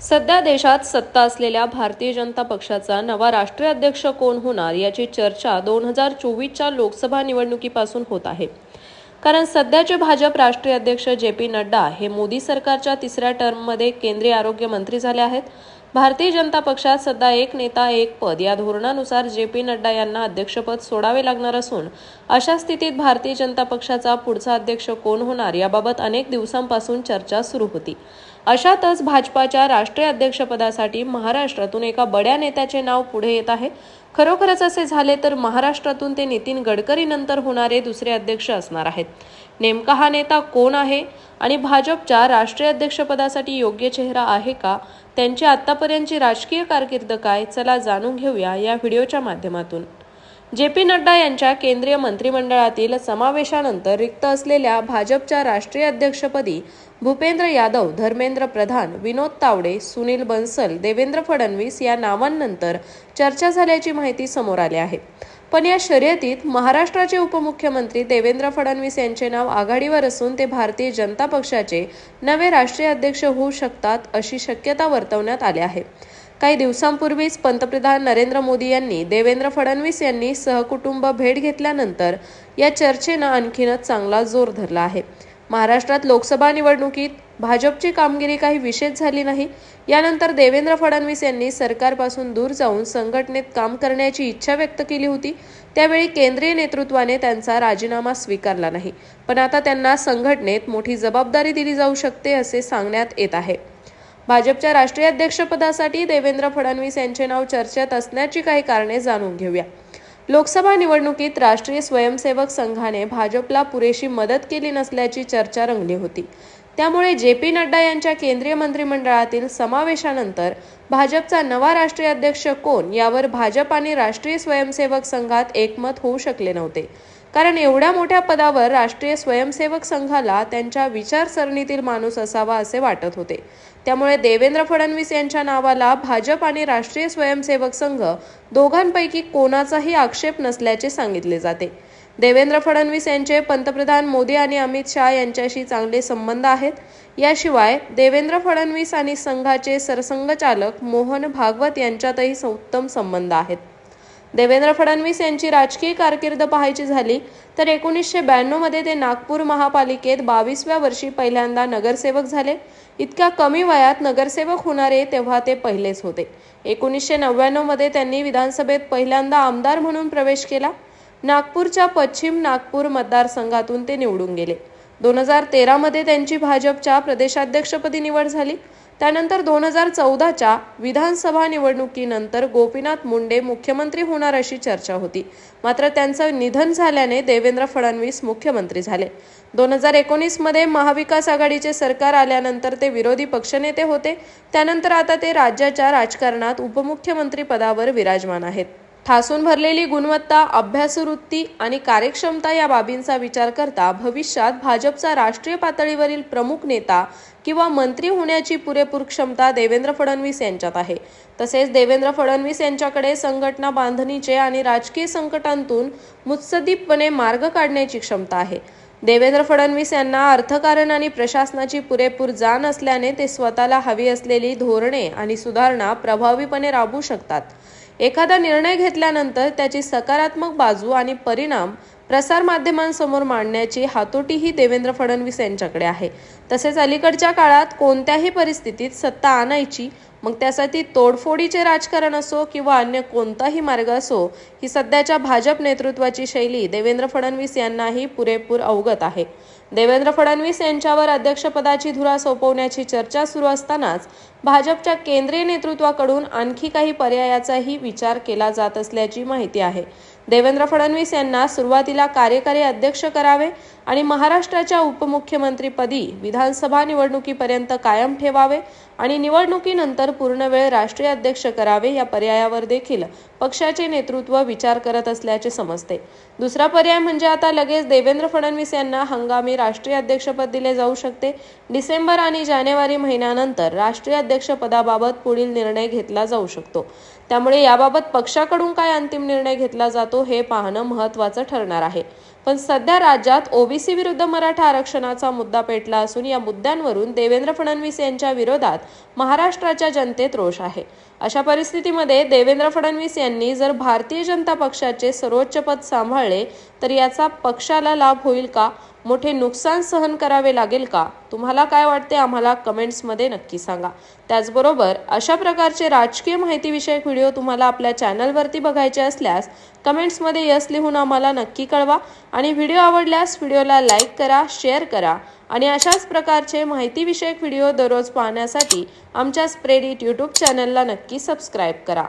सध्या देशात सत्ता असलेल्या भारतीय जनता पक्षाचा नवा राष्ट्रीय अध्यक्ष कोण होणार याची चर्चा दोन हजार चोवीसच्या लोकसभा निवडणुकीपासून होत आहे. कारण सध्याचे भाजप राष्ट्रीय अध्यक्ष जे पी नड्डा हे मोदी सरकारच्या तिसऱ्या टर्ममध्ये केंद्रीय आरोग्य मंत्री झाले आहेत. भारतीय जनता पक्षात सध्या एक नेता एक पद या धोरणानुसार जे पी नड्डा यांना अध्यक्षपद सोडावे लागणार असून अशा स्थितीत भारतीय जनता पक्षाचा पुढचा अध्यक्ष कोण होणार याबाबत अनेक दिवसांपासून चर्चा सुरू होती. अशातच भाजपाच्या राष्ट्रीय अध्यक्षपदासाठी महाराष्ट्रातून एका बड्या नेत्याचे नाव पुढे येत आहे. खरोखरच असे झाले तर महाराष्ट्रातून ते नितीन गडकरी नंतर होणारे दुसरे अध्यक्ष असणार आहेत. नेमका हा नेता कोण आहे आणि भाजपच्या राष्ट्रीय अध्यक्षपदासाठी योग्य चेहरा आहे का? त्यांची आत्तापर्यंतची राजकीय कारकीर्द काय? चला जाणून घेऊया या व्हिडिओच्या माध्यमातून. जे पी नड्डा यांच्या केंद्रीय मंत्रिमंडळातील समावेशानंतर रिक्त असलेल्या भाजपच्या राष्ट्रीय अध्यक्षपदी भूपेंद्र यादव धर्मेंद्र प्रधान विनोद तावडे सुनील बन्सल देवेंद्र फडणवीस या नावांनंतर चर्चा झाल्याची माहिती समोर आली आहे. पण या शर्यतीत महाराष्ट्राचे उपमुख्यमंत्री देवेंद्र फडणवीस यांचे नाव आघाडीवर असून ते भारतीय जनता पक्षाचे नवे राष्ट्रीय अध्यक्ष होऊ शकतात अशी शक्यता वर्तवण्यात आली आहे. काही दिवसांपूर्वीच पंतप्रधान नरेंद्र मोदी यांनी देवेंद्र फडणवीस यांनी सहकुटुंब भेट घेतल्यानंतर या चर्चेनं आणखीनच चांगला जोर धरला आहे. महाराष्ट्रात लोकसभा निवडणुकीत भाजपची कामगिरी काही विशेष झाली नाही. यानंतर देवेंद्र फडणवीस यांनी सरकारपासून दूर जाऊन संघटनेत काम करण्याची इच्छा व्यक्त केली होती. त्यावेळी केंद्रीय नेतृत्वाने त्यांचा राजीनामा स्वीकारला नाही. पण आता त्यांना संघटनेत मोठी जबाबदारी दिली जाऊ शकते असे सांगण्यात येत आहे. भाजपच्या राष्ट्रीय अध्यक्षपदासाठी देवेंद्र फडणवीस यांचे नाव चर्चेत असण्याची काही कारणे जाणून घेऊया. लोकसभा निवडणुकीत राष्ट्रीय स्वयंसेवक संघाने भाजपला पुरेशी मदत केली नसल्याची चर्चा रंगली होती. त्यामुळे जे पी नड्डा यांच्या केंद्रीय मंत्रिमंडळातील समावेशानंतर भाजपचा नवा राष्ट्रीय अध्यक्ष कोण यावर भाजप आणि राष्ट्रीय स्वयंसेवक संघात एकमत होऊ शकले नव्हते. कारण एवढ्या मोठ्या पदावर राष्ट्रीय स्वयंसेवक संघाला त्यांच्या विचारसरणीतील माणूस असावा असे वाटत होते. त्यामुळे देवेंद्र फडणवीस यांच्या नावाला भाजप आणि राष्ट्रीय स्वयंसेवक संघ दोघांपैकी कोणाचाही आक्षेप नसल्याचे सांगितले जाते. देवेंद्र फडणवीस यांचे पंतप्रधान मोदी आणि अमित शहा यांच्याशी चांगले संबंध आहेत. याशिवाय देवेंद्र फडणवीस आणि संघाचे सरसंघचालक मोहन भागवत यांच्यातही उत्तम संबंध आहेत. देवेंद्र फडणवीस यांची राजकीय कारकीर्द पाहायची झाली तर एकोणीसशे ब्याण्णवमध्ये ते नागपूर महापालिकेत बावीसव्या वर्षी पहिल्यांदा नगरसेवक झाले. इतक्या कमी वयात नगरसेवक होणारे तेव्हा ते पहिलेच होते. एकोणीसशे नव्याण्णवमध्ये त्यांनी विधानसभेत पहिल्यांदा आमदार म्हणून प्रवेश केला. नागपूरच्या पश्चिम नागपूर मतदारसंघातून ते निवडून गेले. दोन हजार तेरामध्ये त्यांची भाजपच्या प्रदेशाध्यक्षपदी निवड झाली. त्यानंतर दोन हजार चौदाच्या विधानसभा निवडणुकीनंतर गोपीनाथ मुंडे मुख्यमंत्री होणार अशी चर्चा होती. मात्र त्यांचं निधन झाल्याने देवेंद्र फडणवीस मुख्यमंत्री झाले. दोन हजार एकोणीसमध्ये महाविकास आघाडीचे सरकार आल्यानंतर ते विरोधी पक्षनेते होते. त्यानंतर आता ते राज्याच्या राजकारणात उपमुख्यमंत्री पदावर विराजमान आहेत. ठासून भरलेली गुणवत्ता अभ्यासवृत्ती आणि कार्यक्षमता या बाबींचा विचार करता भविष्यात भाजपचा राष्ट्रीय पातळीवरील प्रमुख नेता किंवा मंत्री होण्याची पुरेपूर क्षमता देवेंद्र फडणवीस यांच्यात आहे. तसेच देवेंद्र फडणवीस यांच्याकडे संघटना बांधणीचे आणि राजकीय संकटांतून मुत्सदीपपणे मार्ग काढण्याची क्षमता आहे. देवेंद्र फडणवीस यांना अर्थकारण आणि प्रशासनाची पुरेपूर जाण असल्याने ते स्वतःला हवी असलेली धोरणे आणि सुधारणा प्रभावीपणे राबवू शकतात. एखादा निर्णय घेतल्यानंतर त्याची सकारात्मक बाजू आणि परिणाम प्रसारमाध्यमांसमोर मांडण्याची हातोटीही देवेंद्र फडणवीस यांच्याकडे आहे. तसेच अलीकडच्या काळात कोणत्याही परिस्थितीत सत्ता आणायची मग त्यासाठी तोडफोडीचे राजकारण असो किंवा अन्य कोणताही मार्ग असो ही सध्याच्या भाजप नेतृत्वाची शैली देवेंद्र फडणवीस यांनाही पुरेपूर अवगत आहे. देवेंद्र फडणवीस यांच्यावर अध्यक्षपदाची धुरा सोपवण्याची चर्चा सुरू असतानाच भाजपच्या केंद्रीय नेतृत्वाकडून आणखी काही पर्यायाचाही विचार केला जात असल्याची माहिती आहे. देवेंद्र फडणवीस यांना सुरुवातीला कार्यकारी अध्यक्ष करावे आणि महाराष्ट्राच्या उपमुख्यमंत्रीपदी विधानसभा निवडणुकीपर्यंत कायम ठेवावे आणि निवडणुकीनंतर पूर्णवेळ राष्ट्रीय अध्यक्ष करावे या पर्यायावर देखील पक्षाचे नेतृत्व विचार करत असल्याचे समजते. दुसरा पर्याय म्हणजे आता लगेच देवेंद्र फडणवीस यांना हंगामी राष्ट्रीय अध्यक्षपद दिले जाऊ शकते. डिसेंबर आणि जानेवारी महिन्यानंतर राष्ट्रीय अध्यक्षपदाबाबत पुढील निर्णय घेतला जाऊ शकतो. त्यामुळे याबाबत पक्षाकडून काय अंतिम निर्णय घेतला जातो हे पाहणं महत्त्वाचं ठरणार आहे. पण सध्या राज्यात ओबीसी विरुद्ध मराठा आरक्षणाचा मुद्दा पेटला असून या मुद्द्यांवरून देवेंद्र फडणवीस यांच्या विरोधात महाराष्ट्राच्या जनतेत रोष आहे. अशा परिस्थितीमध्ये देवेंद्र फडणवीस यांनी जर भारतीय जनता पक्षाचे सर्वोच्च पद सांभाळले तर याचा पक्षाला लाभ होईल का? मोठे नुकसान सहन करावे लागेल का? तुम्हाला काय वाटते? आम्हाला कमेंट्समध्ये नक्की सांगा. त्याचबरोबर अशा प्रकारचे राजकीय माहितीविषयक व्हिडिओ तुम्हाला आपल्या चॅनलवरती बघायचे असल्यास कमेंट्समध्ये यस लिहून आम्हाला नक्की कळवा आणि व्हिडिओ आवडल्यास व्हिडिओला लाईक करा शेअर करा आणि अशाच प्रकारचे माहितीविषयक व्हिडिओ दररोज पाहण्यासाठी आमच्या स्प्रेडिट यूट्यूब चॅनलला नक्की सबस्क्राईब करा.